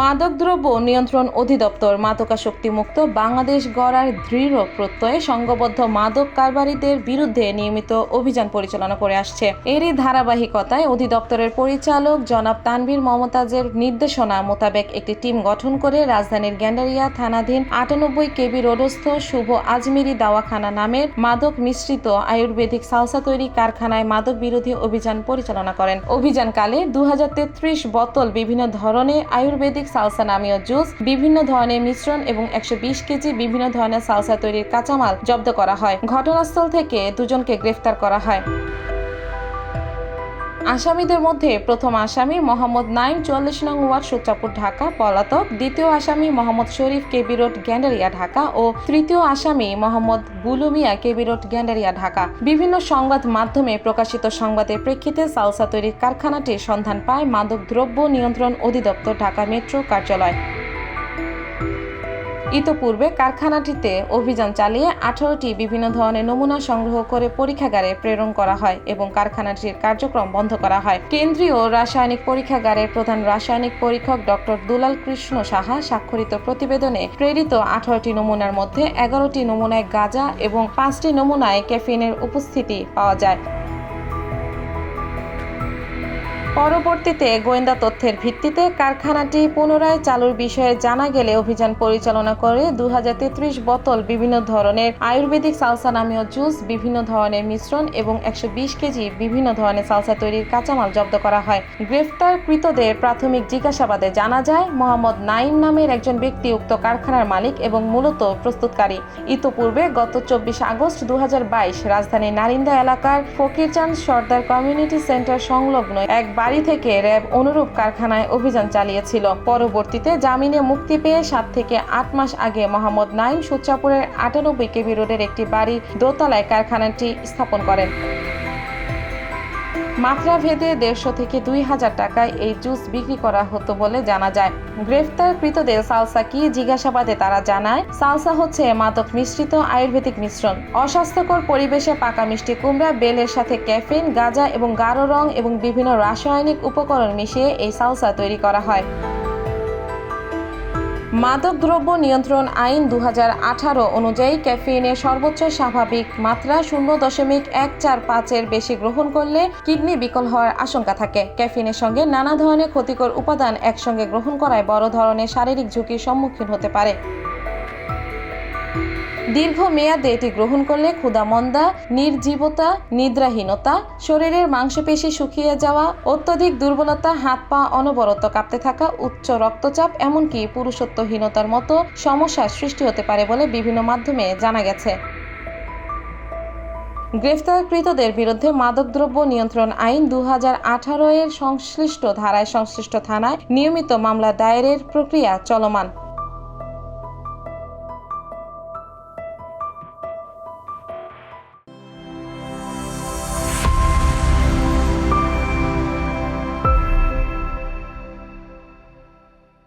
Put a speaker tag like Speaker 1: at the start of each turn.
Speaker 1: মাদকদ্রব্য নিয়ন্ত্রণ অধিদপ্তর মাদকাসক্তি মুক্ত বাংলাদেশ গড়ার দৃঢ় প্রত্যয়ে সংঘবদ্ধ মাদক কারবারিদের বিরুদ্ধে নিয়মিত অভিযান পরিচালনা করে আসছে। এরই ধারাবাহিকতায় অধিদপ্তরের পরিচালক জনাব তানভীর মমতাজের নির্দেশনা মোতাবেক একটি টিম গঠন করে রাজধানীর গ্যান্ডারিয়া থানাধীন আটানব্বই কেবি রোডস্থ শুভ আজমিরি দাওয়াখানা নামের মাদক মিশ্রিত আয়ুর্বেদিক সালসা তৈরি কারখানায় মাদক বিরোধী অভিযান পরিচালনা করেন। অভিযানকালে দু হাজার তেত্রিশ বোতল বিভিন্ন ধরনের আয়ুর্বেদিক সালসা নামীয় জুস, বিভিন্ন ধরনের মিশ্রণ এবং একশো বিশ কেজি বিভিন্ন ধরনের সালসা তৈরির কাঁচামাল জব্দ করা হয়। ঘটনাস্থল থেকে দুজনকে গ্রেফতার করা হয়। আসামিদের মধ্যে প্রথম আসামি মোহাম্মদ নাইম চুয়াল্লিশ নং ওয়ার্ড সূত্রাপুর ঢাকা, পলাতক। দ্বিতীয় আসামি মোহাম্মদ শরীফ কেবি রোড, গ্যান্ডারিয়া ঢাকা ও তৃতীয় আসামি মোহাম্মদ বুলুমিয়া কেবি রোড, গ্যান্ডারিয়া ঢাকা। বিভিন্ন সংবাদ মাধ্যমে প্রকাশিত সংবাদের প্রেক্ষিতে সালসা তৈরির কারখানাটির সন্ধান পায় মাদক দ্রব্য নিয়ন্ত্রণ অধিদপ্তর ঢাকা মেট্রো কার্যালয়। ইতোপূর্বে কারখানাটিতে অভিযান চালিয়ে আঠারোটি বিভিন্ন ধরনের নমুনা সংগ্রহ করে পরীক্ষাগারে প্রেরণ করা হয় এবং কারখানাটির কার্যক্রম বন্ধ করা হয়। কেন্দ্রীয় রাসায়নিক পরীক্ষাগারের প্রধান রাসায়নিক পরীক্ষক ডক্টর দুলাল কৃষ্ণ সাহা স্বাক্ষরিত প্রতিবেদনে প্রেরিত আঠারোটি নমুনার মধ্যে এগারোটি নমুনায় গাঁজা এবং পাঁচটি নমুনায় ক্যাফিনের উপস্থিতি পাওয়া যায়। পরবর্তীতে গোয়েন্দা তথ্যের ভিত্তিতে কারখানাটি পুনরায় চালুর বিষয়ে জানা গেলে অভিযান পরিচালনা করে দু হাজার তেত্রিশ বোতল বিভিন্ন ধরনের আয়ুর্বেদিক সালসা নামীয় জুস, বিভিন্ন ধরনের মিশ্রণ এবং একশো বিশ কেজি বিভিন্ন ধরনের সালসা তৈরির কাঁচামাল জব্দ করা হয়। গ্রেফতারকৃতদের প্রাথমিক জিজ্ঞাসাবাদে জানা যায়, মোহাম্মদ নাইম নামের একজন ব্যক্তি উক্ত কারখানার মালিক এবং মূলত প্রস্তুতকারী। ইতোপূর্বে গত চব্বিশ আগস্ট দু হাজার বাইশ রাজধানীর নারিন্দা এলাকার ফকিরচাঁদ সর্দার কমিউনিটি সেন্টার সংলগ্ন এক বাড়ি থেকে র্যাব অনুরূপ কারখানায় অভিযান চালিয়েছিল। পরবর্তীতে জামিনে মুক্তি পেয়ে সাত থেকে আট মাস আগে মোহাম্মদ নাইম সুচাপুরের আটানব্বই কেবি রোডের একটি বাড়ি দোতলায় কারখানাটি স্থাপন করেন। মাত্রা ভেদে দেড়শো থেকে দুই হাজার টাকায় এই জুস বিক্রি করা হতো বলে জানা যায়। গ্রেফতারকৃতদের সালসা কি জিজ্ঞাসাবাদে তারা জানায়, সালসা হচ্ছে মাদক মিশ্রিত আয়ুর্বেদিক মিশ্রণ। অস্বাস্থ্যকর পরিবেশে পাকা মিষ্টি কুমড়া, বেলের সাথে ক্যাফিন, গাঁজা এবং গাঢ় রং এবং বিভিন্ন রাসায়নিক উপকরণ মিশিয়ে এই সালসা তৈরি করা হয়। মাদকদ্রব্য নিয়ন্ত্রণ আইন দু হাজার আঠারো অনুযায়ী ক্যাফিনের সর্বোচ্চ স্বাভাবিক মাত্রা শূন্য দশমিক এক চার পাঁচের বেশি গ্রহণ করলে কিডনি বিকল হওয়ার আশঙ্কা থাকে। ক্যাফিনের সঙ্গে নানা ধরনের ক্ষতিকর উপাদান একসঙ্গে গ্রহণ করায় বড় ধরনের শারীরিক ঝুঁকির সম্মুখীন হতে পারে। দীর্ঘ মেয়াদে এটি গ্রহণ করলে ক্ষুধামন্দা, নির্জীবতা, নিদ্রাহীনতা, শরীরের মাংসপেশি শুকিয়ে যাওয়া, অত্যধিক দুর্বলতা, হাত পা অনবরত কাঁপতে থাকা, উচ্চ রক্তচাপ, এমনকি পুরুষত্বহীনতার মতো সমস্যার সৃষ্টি হতে পারে বলে বিভিন্ন মাধ্যমে জানা গেছে। গ্রেফতারকৃতদের বিরুদ্ধে মাদকদ্রব্য নিয়ন্ত্রণ আইন দু হাজার আঠারো এর সংশ্লিষ্ট ধারায় সংশ্লিষ্ট থানায় নিয়মিত মামলা দায়েরের প্রক্রিয়া চলমান।